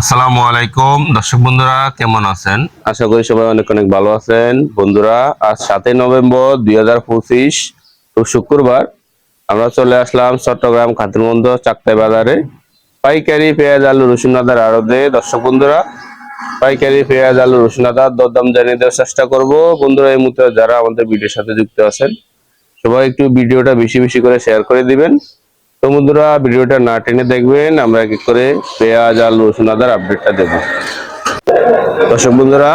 আসসালামু আলাইকুম। দর্শক বন্ধুরা, কেমন আছেন? আশা করি সবাই অনেক অনেক ভালো আছেন। বন্ধুরা, আজ সাতই নভেম্বর দুই হাজার পঁচিশ শুক্রবার। আমরা চলে আসলাম চট্টগ্রাম খাতুনবন্ধ চাকতাই বাজারে। পাইকারি পেঁয়াজ, আলু, রসুন, আদার আড়তে। দর্শক বন্ধুরা, পাইকারি পেঁয়াজ, আলু, রসুন, আদার দরদাম জানিয়ে দেওয়ার চেষ্টা করব। বন্ধুরা, এই মুহূর্তে যারা আমাদের ভিডিওর সাথে যুক্ত আছেন, সবাই একটু ভিডিওটা বেশি বেশি করে শেয়ার করে দিবেন। তো বন্ধুরা ভিডিওটা না টেনে দেখবেন আমরা কি করে পেঁয়াজ আলু রসুন আদার আপডেটটা দেবো। দর্শক বন্ধুরা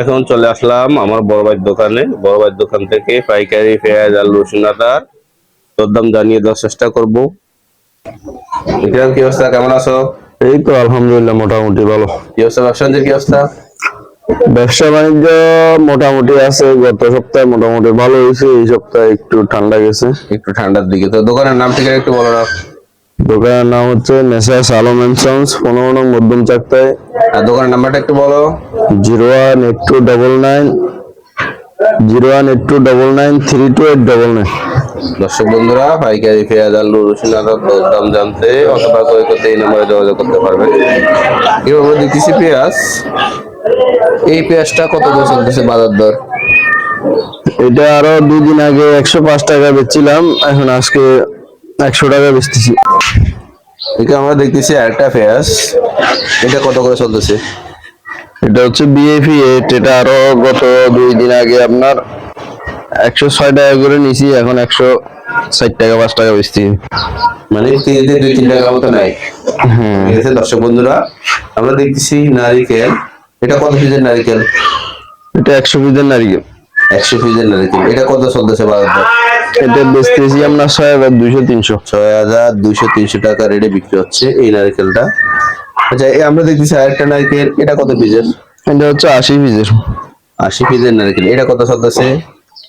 এখন চলে আসলাম আমার বড় ভাইয়ের দোকানে। বড় ভাইয়ের দোকান থেকে পাইকারি পেঁয়াজ আলু রসুন আদার দরদাম জানিয়ে দেওয়ার চেষ্টা করব। কি অবস্থা? কেমন আছো? এই তো আলহামদুলিল্লাহ মোটামুটি ভালো। কি অবস্থা? কি অবস্থা? ব্যবসা বাণিজ্য মোটামুটি আছে গত সপ্তাহে মোটামুটি ভালো হয়েছে এই সপ্তাহে একটু ঠান্ডা গেছে। একটু ঠান্ডার দিকে। তো দোকানের নাম থেকে একটু বলো না। দোকানের নাম হচ্ছে নেসাস আলম এন্ড সন্স পনেরো নং মধ্যম চাকতায় আর দোকানের নাম্বারটা একটু বলো। Zero one eight two double nine zero one eight two double nine three two eight double nine. দর্শক বন্ধুরা পাইকারি পেঁয়াজ আলু রসুন আদার দাম জানতে অথবা ক্রয় করতে এই নম্বরে যোগাযোগ করতে পারবেন। আমরা দেখতেছি পেঁয়াজ। এই পেঁয়াজটা কত করে চলতেছে বাজার দর? এটা আরও দুই দিন আগে একশো পাঁচ টাকা বেচছিলাম এখন আজকে একশো টাকা বেচতেছি। এটা আমরা দেখতেছি একটা পেঁয়াজ এটা কত করে চলতেছে? এটা হচ্ছে বিএফি এইট এটা আরও গত দুই দিন আগে আপনার একশো ছয় টাকা করে নিছি এখন একশো ষাট টাকা পাঁচ টাকা বেচছি। মানে কেজিতে দুই তিন টাকা মতো নাই। হ্যাঁ দর্শক বন্ধুরা আমরা দেখতেছি নারিকেল। এটা কত পিসের নারিকেল? এটা একশো পিসের নারিকেল। একশো পিসের নারিকেল। এটা কত চলতেছে বাজার দর? এটা বেচতেছি আমরা ছয় হাজার দুইশো তিনশো। ছয় হাজার দুইশো তিনশো টাকা রেটে বিক্রি হচ্ছে এই নারকেলটা। আচ্ছা এই আমরা দেখতেছি আরেকটা নারকেল। এটা কত পিসের এটা হচ্ছে আশি পিসের আশি পিসের নারকেল। এটা কত চলতেছে?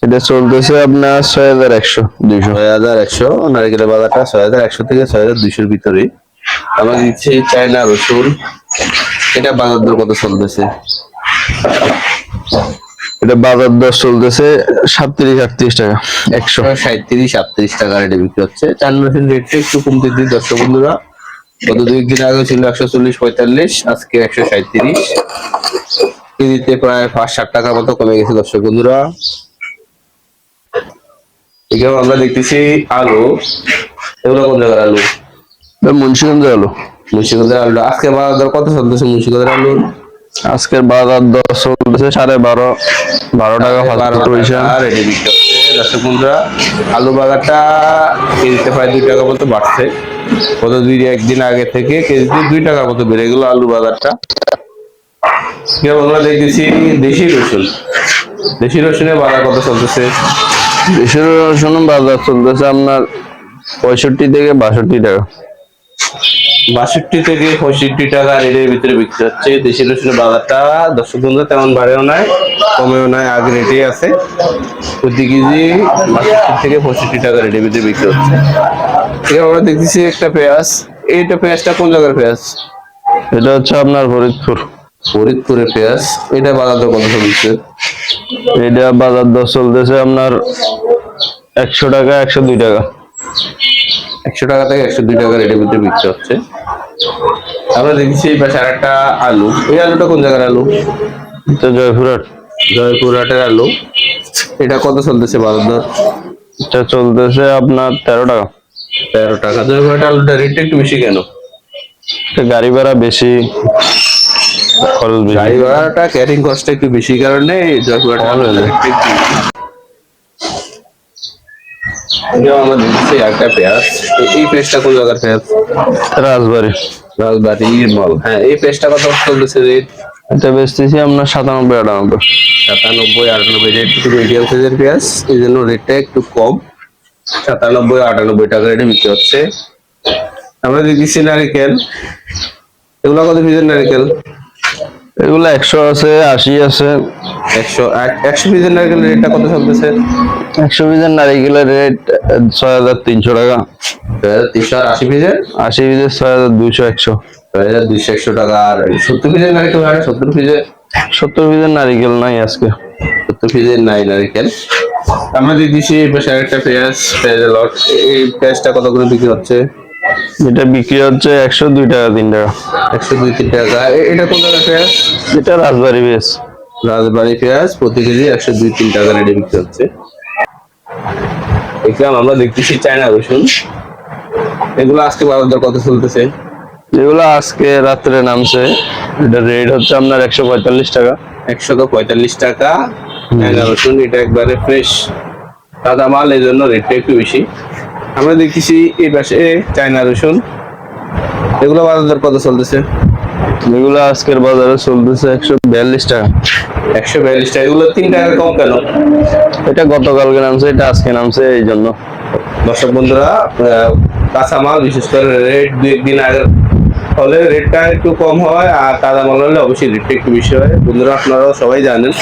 এটা চলতেছে আপনার ছয় হাজার একশো দুইশো। ছয় হাজার একশো। নারকেলের বাজারটা ছয় হাজার একশো থেকে ছয় হাজার দুইশোর ভিতরে আমরা দিচ্ছি চায়না রসুন। এটা বাজার দর কত চলতেছে? এটা বাজার দর চলতেছে সাতত্রিশ আটত্রিশ টাকা একশো। সাঁত্রিশ আটত্রিশ টাকা রেটে বিক্রি হচ্ছে। চায়না রসুন রেটটা একটু কমতে দিই দর্শক বন্ধুরা। গত দুই দিন আগে ছিল একশো চল্লিশ পঁয়তাল্লিশ আজকে একশো সাঁত্রিশ কেজিতে প্রায় পাঁচ ষাট টাকার মতো কমে গেছে দর্শক বন্ধুরা। এখানে আমরা দেখতেছি আলু। এগুলো কোন জায়গার আলু? এটা মুন্সিগঞ্জ হলো মুন্সিগঞ্জের আলু আজকে বাজার দর কত চলতেছে মুন্সিগঞ্জের আলু? আজকের বাজার দর চলতেছে সাড়ে বারো বারো টাকা বারো পয়সা। রেডি দর্শক বন্ধুরা আলু বাজারটা কেজিতে প্রায় দুই টাকা মতো বাড়ছে। গত দুই একদিন আগে থেকে কেজিতে দুই টাকা মতো বেড়ে গেল আলু বাজারটা। আমরা দেখতেছি দেশি রসুন। দেশি রসুনের বাজার কত চলতেছে? দেশি রসুন বাজার চলতেছে আপনার পঁয়ষট্টি থেকে বাষট্টি টাকা। বাষট্টি থেকে পঁয়ষট্টি টাকা রেটের ভিতরে বিক্রি হচ্ছে। দেশি রসুনের বাজারটা দর্শক বন্ধু তেমন বাড়েও নাই কমেও নাই আগে রেটেই আছে। প্রতি কেজি বাষট্টি থেকে পঁয়ষট্টি টাকা রেটের ভিতরে বিক্রি হচ্ছে। এবার আমরা দেখতেছি একটা পেঁয়াজ। এইটা পেঁয়াজটা কোন জায়গার পেঁয়াজ? এটা হচ্ছে আপনার ফরিদপুর। ফরিদপুরের পেঁয়াজ। এটা বাজার দর কত চলছে? এটা বাজার দর চলতেছে আপনার একশো টাকা একশো দুই টাকা। একশো টাকা থেকে একশো দুই টাকা রেটের ভিতরে বিক্রি হচ্ছে। আমরা দেখছি এই পাশে আরেকটা আলু। এই আলুটা কোন জায়গার আলু? এটা জয়পুরহাট। জয়পুরহাটের আলু। এটা কত চলতেছে বাজার দর? এটা চলতেছে আপনার তেরো টাকা। তেরো টাকা। জয়পুরহাটের আলুটা রেটটা একটু বেশি কেন? গাড়ি ভাড়া বেশি খরচ বেশি। গাড়ি ভাড়াটা ক্যারিং কস্টটা একটু বেশি কারণে একটু বেশি। এটাও আমরা দেখছি একটা পেঁয়াজ এই- পেঁয়াজটা কোন জায়গার পেঁয়াজ রাজবাড়ি। রাজবাড়ির মল হ্যাঁ এই পেঁয়াজটা কত চলতেছে রেট এটা বেচতেছি আপনার সাতানব্বই আটানব্বই। সাতানব্বই আটানব্বই রেট একটু মিডিয়াম সাইজের পেঁয়াজ এই জন্য রেটটা একটু কম। সাতানব্বই আটানব্বই টাকা রেটে বিক্রি হচ্ছে। আমরা দেখছি নারিকেল। এগুলো কত পিসের নারিকেল? এগুলো একশো আছে আশি আছে। একশো এক- একশো পিসের নারিকেল রেটটা কত চলতেছে? একশো পিসের নারিকেলের রেট ছয় হাজার তিনশো টাকা। ছয় হাজার তিনশো আর আশি পিসের? আশি পিসের ছয় হাজার দুইশো একশো। ছয় হাজার দুইশো একশো টাকা। আর সত্তর পিসের নারিকেল হয় সত্তর পিসের? সত্তর পিসের নারিকেল নাই আজকে। সত্তর পিসের নাই নারিকেল। আমরা দেখতেছি এই পাশে আরেকটা পেঁয়াজ পেঁয়াজের লট। এই পেঁয়াজটা কত করে বিক্রি হচ্ছে? এটা বিক্রি হচ্ছে একশো দুই টাকা তিন টাকা। একশো দুই তিন টাকা। এটা কোন টাকা পেঁয়াজ এটা রাজবাড়ি বেশ রাজবাড়ি পেঁয়াজ প্রতি কেজি একশো দুই তিন টাকা রেটে বিক্রি হচ্ছে। দেখলাম আমরা দেখতেছি চায়না রসুন। এগুলো আজকে বাজার দর কত চলতেছে? যেগুলো আজকে রাত্রে নামছে। এটা রেট হচ্ছে আপনার একশো পঁয়তাল্লিশ টাকা। একশো পঁয়তাল্লিশ টাকা। চায়না রসুন এটা একবারে ফ্রেশ তাজা মাল এই জন্য রেটটা একটু বেশি। আমরা দেখতেছি এই পাশে চায়না রসুন। এগুলো বাজার দর কত চলতেছে? যেগুলো আজকের বাজারে চলতেছে একশো বিয়াল্লিশ টাকা। একশো বিয়াল্লিশ টাকা। এগুলো তিন টাকা কম কেন? এটা গতকালকে নামছে এটা আজকে নামছে এই জন্য। দর্শক বন্ধুরা আহ, কাঁচা মাল বিশেষ করে রেট দু একদিন আগে হলে রেটটা একটু কম হয় আর তাজা মাল হলে অবশ্যই রেটটা একটু বেশি হয়। বন্ধুরা আপনারাও সবাই জানেন।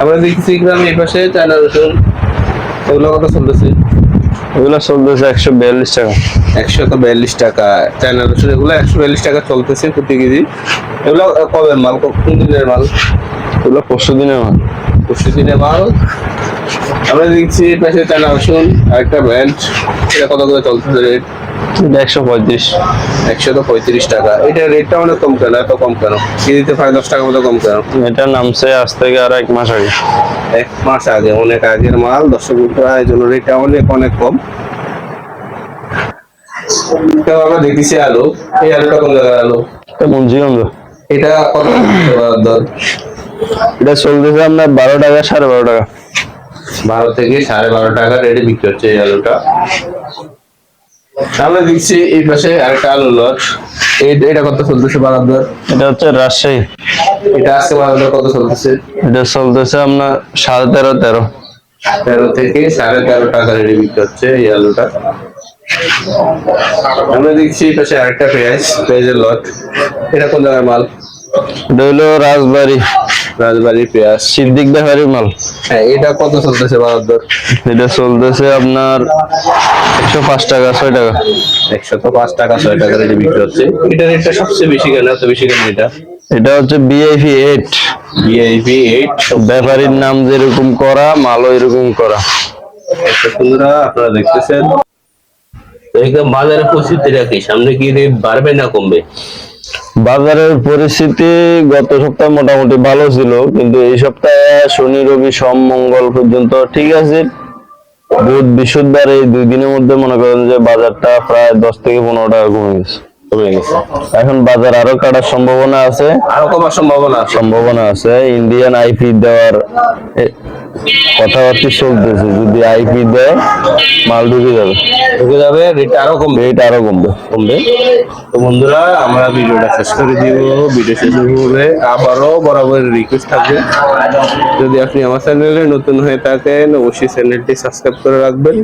আমরা দেখছি গ্রাম এই পাশে চায়না রসুন। এগুলো কত চলতেছে? এগুলো চলতেছে একশো বিয়াল্লিশ টাকা। একশো বিয়াল্লিশ টাকা। চায়না রসুন এগুলো একশো বিয়াল্লিশ টাকা চলতেছে প্রতি কেজি। এগুলো কবে মাল? কোন দিনের মাল? এগুলো পরশু দিনে পরশু মাল আমরা দেখছি পাশে চায়না রসুন আরেকটা ব্র্যান্ড এটা কত করে চলতেছে রেট এটা একশো পঁয়ত্রিশ। একশো তো পঁয়ত্রিশ টাকা। এটা রেটটা অনেক কম কেন? এত কম কেন? কেজিতে প্রায় দশ টাকা মতো কম কেন? এটা নামছে আজ থেকে আর এক মাস আগে। এক মাস আগে অনেক আগের মাল। দর্শক বন্ধুরা এই জন্য রেটটা অনেক অনেক কম। তো আমরা দেখতেছি আলু। এই আলুটা কোন জায়গার আলু? এটা মুন্সিগঞ্জ। এটা কত? দর। এটা চলতেছে আপনার বারো টাকা সাড়ে বারো টাকা। বারো থেকে সাড়ে বারো টাকা রেটে বিক্রি হচ্ছে এই আলুটা। আমরা দেখছি এই পাশে আরেকটা আলু লট এটা কত চলতেছে বাজার দর এটা হচ্ছে রাজশাহী। এটা আজকে বাজার দর কত চলতেছে? এটা চলতেছে আপনার সাড়ে তেরো তেরো। তেরো থেকে সাড়ে তেরো টাকা রেডি বিক্রি হচ্ছে এই আলুটা। আমরা দেখছি এই পাশে আরেকটা পেঁয়াজ পেঁয়াজের লট এটা কোন জায়গার মাল? এটা হলো রাজবাড়ি। রাজবাড়ির পেঁয়াজ। সিদ্দিক ব্যাপারীর মাল। হ্যাঁ এটা কত চলতেছে বাজার এটা চলতেছে আপনার একশো পাঁচ টাকা ছয় টাকা। একশত পাঁচ টাকা ছয় টাকা রেডি বিক্রি হচ্ছে। এটা রেটটা সবচেয়ে বেশি কেন? এত বেশি কেন এটা? এটা হচ্ছে বিআইপি এইট বিআইপি এইট ব্যাপারীর নাম যেরকম করা মালও এরকম করা। বন্ধুরা আপনারা দেখতেছেন। একদম বাজারের পরিস্থিতিটা কি সামনে কি রেট বাড়বে না কমবে? বাজারের পরিস্থিতি গত সপ্তাহে মোটামুটি ভালো ছিল কিন্তু এই সপ্তাহে শনি রবি সোম মঙ্গল পর্যন্ত ঠিক আছে। বুধ বৃহস্পতিবার এই দুই দিনের মধ্যে মনে করেন যে বাজারটা প্রায় দশ থেকে পনেরো টাকা কমে গেছে কমে গেছে। এখন বাজার আরও কাটার সম্ভাবনা আছে। আরও কমার সম্ভাবনা আছে। সম্ভাবনা আছে। ইন্ডিয়ান আইপি দেওয়ার কথাবার্তা চলতেছে যদি আইপি দেয় মাল ঢুকে যাবে। ঢুকে যাবে রেট আরও কমবে। রেট আরও কমবে। কমবে। তো বন্ধুরা আমরা ভিডিওটা শেষ করে দিব। ভিডিও শেষ হবে আবারও বরাবর রিকোয়েস্ট থাকবে। যদি আপনি আমার চ্যানেলে নতুন হয়ে থাকেন অবশ্যই চ্যানেলটি সাবস্ক্রাইব করে রাখবেন।